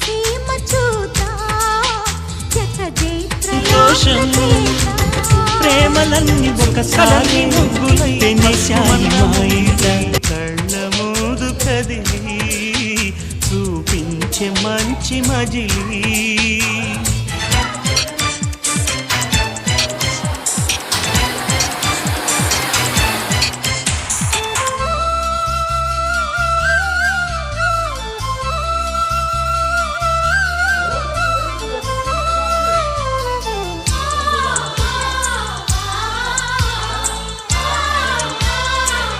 సీమ చూతా జతజేత్రయోషం ప్రేమలన్నీ ఒకసారి కళ్ళ మూదు కదిలి చూపించే మంచి మజిలీ.